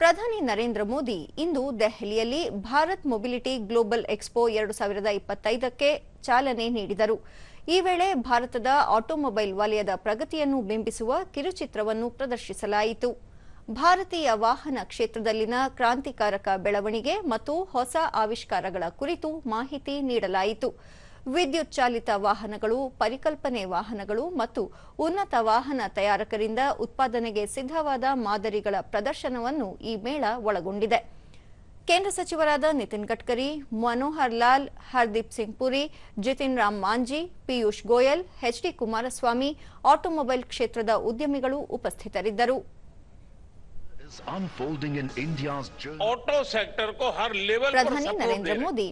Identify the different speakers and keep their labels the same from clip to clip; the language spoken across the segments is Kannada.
Speaker 1: ಪ್ರಧಾನಿ ನರೇಂದ್ರ ಮೋದಿ ಇಂದು ದೆಹಲಿಯಲ್ಲಿ ಭಾರತ್ ಮೊಬಿಲಿಟಿ ಗ್ಲೋಬಲ್ ಎಕ್ಸ್ಪೋ ಎರಡು ಸಾವಿರದ ಇಪ್ಪತ್ತೈದಕ್ಕೆ ಚಾಲನೆ ನೀಡಿದರು. ಈ ವೇಳೆ ಭಾರತದ ಆಟೋಮೊಬೈಲ್ ವಲಯದ ಪ್ರಗತಿಯನ್ನು ಬಿಂಬಿಸುವ ಕಿರುಚಿತ್ರವನ್ನು ಪ್ರದರ್ಶಿಸಲಾಯಿತು. ಭಾರತೀಯ ವಾಹನ ಕ್ಷೇತ್ರದಲ್ಲಿನ ಕ್ರಾಂತಿಕಾರಕ ಬೆಳವಣಿಗೆ ಮತ್ತು ಹೊಸ ಆವಿಷ್ಕಾರಗಳ ಕುರಿತು ಮಾಹಿತಿ ನೀಡಲಾಯಿತು. ವಿದ್ಯುತ್ ಚಾಲಿತ ವಾಹನಗಳು ಪರಿಕಲ್ಪನೆ ವಾಹನಗಳು ಮತ್ತು ಉನ್ನತ ವಾಹನ ತಯಾರಕರಿಂದ ಉತ್ಪಾದನೆಗೆ ಸಿದ್ಧವಾದ ಮಾದರಿಗಳ ಪ್ರದರ್ಶನವನ್ನು ಈ ಮೇಳ ಒಳಗೊಂಡಿದೆ. ಕೇಂದ್ರ ಸಚಿವರಾದ Nitin Gadkari Manohar Lal Hardeep Singh Puri Jitan Ram Manjhi Piyush Goyal H D Kumaraswamy automobile ಕ್ಷೇತ್ರದ ಉದ್ಯಮಿಗಳು ಉಪಸ್ಥಿತರಿದ್ದರು. ಪ್ರಧಾನಿ ನರೇಂದ್ರ ಮೋದಿ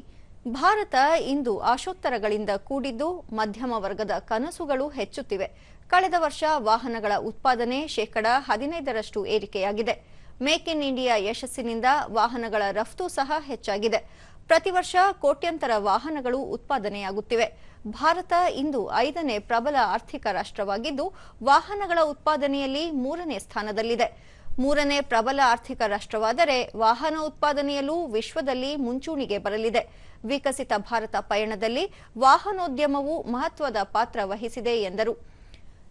Speaker 1: ಭಾರತ ಇಂದು ಆಶೋತ್ತರಗಳಿಂದ ಕೂಡಿದ್ದು ಮಧ್ಯಮ ವರ್ಗದ ಕನಸುಗಳು ಹೆಚ್ಚುತ್ತಿವೆ. ಕಳೆದ ವರ್ಷ ವಾಹನಗಳ ಉತ್ಪಾದನೆ ಶೇಕಡ ಹದಿನೈದರಷ್ಟು ಏರಿಕೆಯಾಗಿದೆ. ಮೇಕ್ ಇನ್ ಇಂಡಿಯಾ ಯಶಸ್ಸಿನಿಂದ ವಾಹನಗಳ ರಫ್ತು ಸಹ ಹೆಚ್ಚಾಗಿದೆ. ಪ್ರತಿ ವರ್ಷ ಕೋಟ್ಯಂತರ ವಾಹನಗಳು ಉತ್ಪಾದನೆಯಾಗುತ್ತಿವೆ. ಭಾರತ ಇಂದು ಐದನೇ ಪ್ರಬಲ ಆರ್ಥಿಕ ರಾಷ್ಟ್ರವಾಗಿದ್ದು, ವಾಹನಗಳ ಉತ್ಪಾದನೆಯಲ್ಲಿ ಮೂರನೇ ಸ್ಥಾನದಲ್ಲಿದೆ. ಮೂರನೇ ಪ್ರಬಲ ಆರ್ಥಿಕ ರಾಷ್ಟ್ರವಾದರೆ ವಾಹನ ಉತ್ಪಾದನೆಯಲ್ಲೂ ವಿಶ್ವದಲ್ಲಿ ಮುಂಚೂಣಿಗೆ ಬರಲಿದೆ. ವಿಕಸಿತ ಭಾರತ ಪಯಣದಲ್ಲಿ ವಾಹನೋದ್ಯಮವು ಮಹತ್ವದ ಪಾತ್ರ ವಹಿಸಿದೆ ಎಂದರು.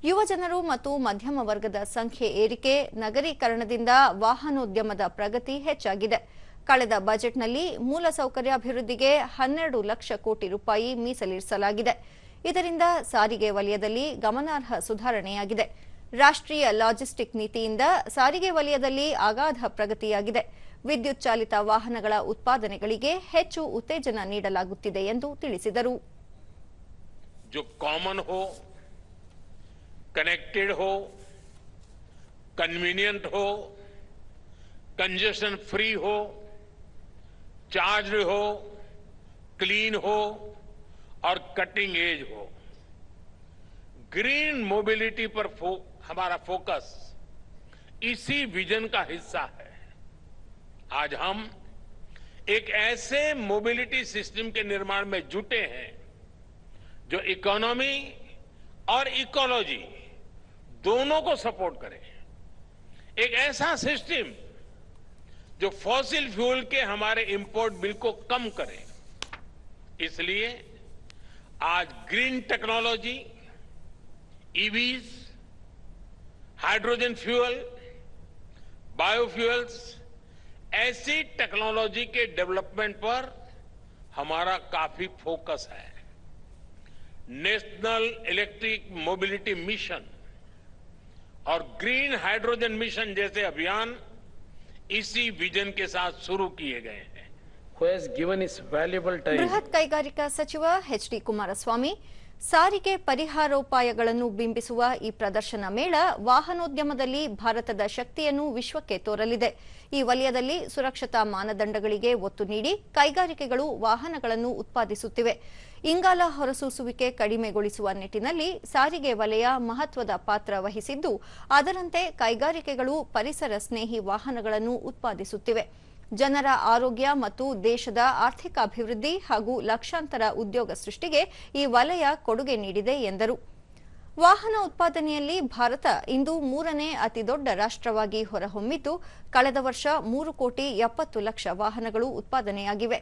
Speaker 1: ಯುವ ಜನರು ಮತ್ತು ಮಧ್ಯಮ ವರ್ಗದ ಸಂಖ್ಯೆ ಏರಿಕೆ ನಗರೀಕರಣದಿಂದ ವಾಹನೋದ್ಯಮದ ಪ್ರಗತಿ ಹೆಚ್ಚಾಗಿದೆ. ಕಳೆದ ಬಜೆಟ್ನಲ್ಲಿ ಮೂಲಸೌಕರ್ಯ ಅಭಿವೃದ್ಧಿಗೆ ಹನ್ನೆರಡು ಲಕ್ಷ ಕೋಟಿ ರೂಪಾಯಿ ಮೀಸಲಿರಿಸಲಾಗಿದೆ. ಇದರಿಂದ ಸಾರಿಗೆ ವಲಯದಲ್ಲಿ ಗಮನಾರ್ಹ ಸುಧಾರಣೆಯಾಗಿದೆ. ರಾಷ್ಟ್ರೀಯ ಲಾಜಿಸ್ಟಿಕ್ ನೀತಿಯಿಂದ ಸಾರಿಗೆ ವಲಯದಲ್ಲಿ ಅಗಾಧ ಪ್ರಗತಿಯಾಗಿದೆ ವಿದ್ಯುತ್ ಚಾಲಿತ ವಾಹನಗಳ ಉತ್ಪಾದನೆಗಳಿಗೆ ಹೆಚ್ಚು ಉತ್ತೇಜನ ನೀಡಲಾಗುತ್ತಿದೆ ಎಂದು ತಿಳಿಸಿದರು
Speaker 2: जो कॉमन हो कनेक्टेड हो कन्वीनियंट हो कंजेशन फ्री हो चार्ज हो क्लीन हो और कटिंग एज हो ग्रीन मोबिलिटी पर फो, हमारा फोकस इसी विजन का हिस्सा है। आज हम एक ऐसे मोबिलिटी सिस्टम के निर्माण में जुटे हैं, जो इकोनॉमी और इकोलॉजी दोनों को सपोर्ट करे। एक ऐसा सिस्टम जो फॉसिल फ्यूल के हमारे इंपोर्ट बिल को कम करे। इसलिए आज green technology EVs hydrogen fuel biofuels ऐसी टेक्नोलॉजी के डेवलपमेंट पर हमारा काफी फोकस है नेशनल इलेक्ट्रिक मोबिलिटी मिशन और ग्रीन हाइड्रोजन मिशन जैसे अभियान इसी विजन के साथ शुरू किए गए हैं
Speaker 3: who has given his valuable time
Speaker 1: ಬೃಹತ್ ಕೈಗಾರಿಕಾ ಸಚಿವ ಎಚ್ ಡಿ ಕುಮಾರಸ್ವಾಮಿ ಸಾರಿಗೆ ಪರಿಹಾರೋಪಾಯಗಳನ್ನು ಬಿಂಬಿಸುವ ಈ ಪ್ರದರ್ಶನ ಮೇಳ ವಾಹನೋದ್ಯಮದಲ್ಲಿ ಭಾರತದ ಶಕ್ತಿಯನ್ನು ವಿಶ್ವಕ್ಕೆ ತೋರಲಿದೆ. ಈ ವಲಯದಲ್ಲಿ ಸುರಕ್ಷತಾ ಮಾನದಂಡಗಳಿಗೆ ಒತ್ತು ನೀಡಿ ಕೈಗಾರಿಕೆಗಳು ವಾಹನಗಳನ್ನು ಉತ್ಪಾದಿಸುತ್ತಿವೆ. ಇಂಗಾಲ ಹೊರಸೂಸುವಿಕೆ ಕಡಿಮೆಗೊಳಿಸುವ ನಿಟ್ಟಿನಲ್ಲಿ ಸಾರಿಗೆ ವಲಯ ಮಹತ್ವದ ಪಾತ್ರ ವಹಿಸಿದ್ದು, ಅದರಂತೆ ಕೈಗಾರಿಕೆಗಳು ಪರಿಸರ ಸ್ನೇಹಿ ವಾಹನಗಳನ್ನು ಉತ್ಪಾದಿಸುತ್ತಿವೆ. ಜನರ ಆರೋಗ್ಯ ಮತ್ತು ದೇಶದ ಆರ್ಥಿಕ ಅಭಿವೃದ್ಧಿ ಹಾಗೂ ಲಕ್ಷಾಂತರ ಉದ್ಯೋಗ ಸೃಷ್ಟಿಗೆ ಈ ವಲಯ ಕೊಡುಗೆ ನೀಡಿದೆ ಎಂದರು. ವಾಹನ ಉತ್ಪಾದನೆಯಲ್ಲಿ ಭಾರತ ಇಂದು ಮೂರನೇ ಅತಿದೊಡ್ಡ ರಾಷ್ಟ್ರವಾಗಿ ಹೊರಹೊಮ್ಮಿದ್ದು, ಕಳೆದ ವರ್ಷ ಮೂರು ಕೋಟಿ ಎಪ್ಪತ್ತು ಲಕ್ಷ ವಾಹನಗಳು ಉತ್ಪಾದನೆಯಾಗಿವೆ.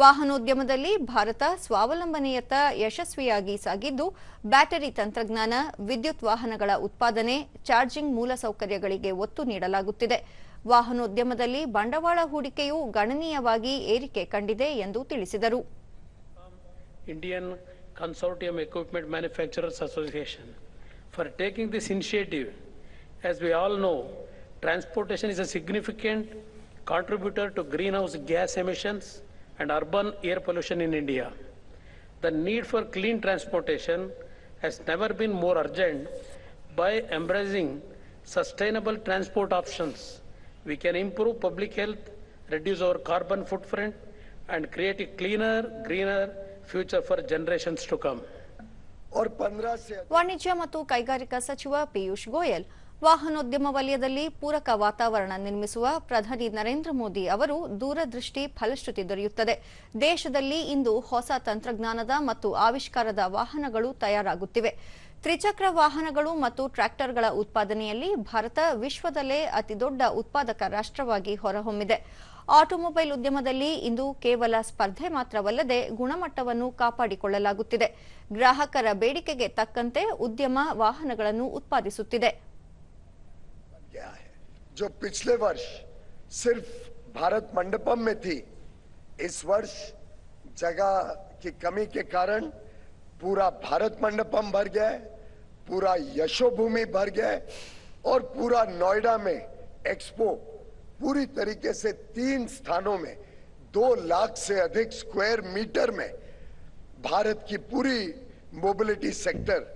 Speaker 1: ವಾಹನೋದ್ಯಮದಲ್ಲಿ ಭಾರತ ಸ್ವಾವಲಂಬನೆಯತ್ತ ಯಶಸ್ವಿಯಾಗಿ ಸಾಗಿದ್ದು, ಬ್ಯಾಟರಿ ತಂತ್ರಜ್ಞಾನ, ವಿದ್ಯುತ್ ವಾಹನಗಳ ಉತ್ಪಾದನೆ, ಚಾರ್ಜಿಂಗ್ ಮೂಲಸೌಕರ್ಯಗಳಿಗೆ ಒತ್ತು ನೀಡಲಾಗುತ್ತಿದೆ. ವಾಹನೋದ್ಯಮದಲ್ಲಿ ಬಂಡವಾಳ ಹೂಡಿಕೆಯು ಗಣನೀಯವಾಗಿ ಏರಿಕೆ ಕಂಡಿದೆ ಎಂದು ತಿಳಿಸಿದರು.
Speaker 3: Indian consortium equipment manufacturers association for taking this initiative as we all know transportation is a significant contributor to greenhouse gas emissions and urban air pollution in India the need for clean transportation has never been more urgent by embracing sustainable transport options we can improve public health, reduce our carbon footprint, and create a cleaner, greener future for generations to come.
Speaker 1: ವಾಣಿಜ್ಯ ಮತ್ತು ಕೈಗಾರಿಕಾ ಸಚಿವ ಪಿಯೂಷ್ ಗೋಯಲ್ ವಾಹನೋದ್ಯಮ ವಲಯದಲ್ಲಿ ಪೂರಕ ವಾತಾವರಣ ನಿರ್ಮಿಸುವ ಪ್ರಧಾನಿ ನರೇಂದ್ರ ಮೋದಿ ಅವರು ದೂರದೃಷ್ಟಿ ಫಲಶ್ರುತಿ ದೊರೆಯುತ್ತದೆ ದೇಶದಲ್ಲಿ ಇಂದು ಹೊಸ ತಂತ್ರಜ್ಞಾನದ ಮತ್ತು ಆವಿಷ್ಕಾರದ ವಾಹನಗಳು ತಯಾರಾಗುತ್ತಿವೆ ತ್ರಿಚಕ್ರ ವಾಹನಗಳು ಮತ್ತು ಟ್ರ್ಯಾಕ್ಟರ್ಗಳ ಉತ್ಪಾದನೆಯಲ್ಲಿ ಭಾರತ ವಿಶ್ವದಲ್ಲೇ ಅತಿದೊಡ್ಡ ಉತ್ಪಾದಕ ರಾಷ್ಟ್ರವಾಗಿ ಹೊರಹೊಮ್ಮಿದೆ ಆಟೋಮೊಬೈಲ್ ಉದ್ಯಮದಲ್ಲಿ ಇಂದು ಕೇವಲ ಸ್ಪರ್ಧೆ ಮಾತ್ರವಲ್ಲದೆ ಗುಣಮಟ್ಟವನ್ನು ಕಾಪಾಡಿಕೊಳ್ಳಲಾಗುತ್ತಿದೆ ಗ್ರಾಹಕರ ಬೇಡಿಕೆಗೆ ತಕ್ಕಂತೆ ಉದ್ಯಮ ವಾಹನಗಳನ್ನು ಉತ್ಪಾದಿಸುತ್ತಿದೆ
Speaker 4: गया है जो पिछले वर्ष सिर्फ भारत मंडपम में थी इस वर्ष जगह की कमी के कारण पूरा भारत मंडपम भर गया है, पूरा यशोभूमि भर गया और पूरा नोएडा में एक्सपो पूरी तरीके से तीन स्थानों में, दो लाख से अधिक स्क्वायर मीटर में भारत की पूरी मोबिलिटी सेक्टर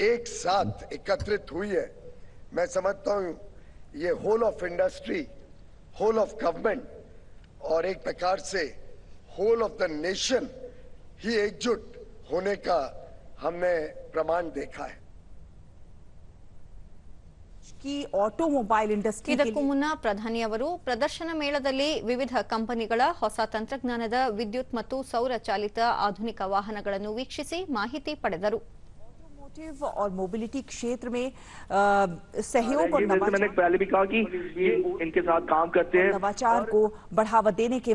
Speaker 4: एक साथ एकत्रित हुई है। मैं समझता हूँ ये whole of industry whole of government और एक प्रकार से होल ऑफ़ द नेशन ही एकजुट होने का हमने प्रमाण देखा है
Speaker 5: की ऑटोमोबाइल इंडस्ट्री के
Speaker 1: ಇದಕ್ಕೂ ಮುನ್ನ ಪ್ರಧಾನಿ ಅವರು ಪ್ರದರ್ಶನ ಮೇಳದಲ್ಲಿ ವಿವಿಧ ಕಂಪನಿಗಳ ಹೊಸ ತಂತ್ರಜ್ಞಾನದ ವಿದ್ಯುತ್ ಮತ್ತು ಸೌರ ಚಾಲಿತ ಆಧುನಿಕ ವಾಹನಗಳನ್ನು ವೀಕ್ಷಿಸಿ ಮಾಹಿತಿ ಪಡೆದರು
Speaker 5: ऑटोमोटिव और मोबिलिटी क्षेत्र में अ, सहयोग और
Speaker 6: ये जैसे मैंने
Speaker 5: नवाचार
Speaker 6: पहले भी कहा कि ये इनके साथ काम करते हैं
Speaker 5: नवाचार को बढ़ावा देने के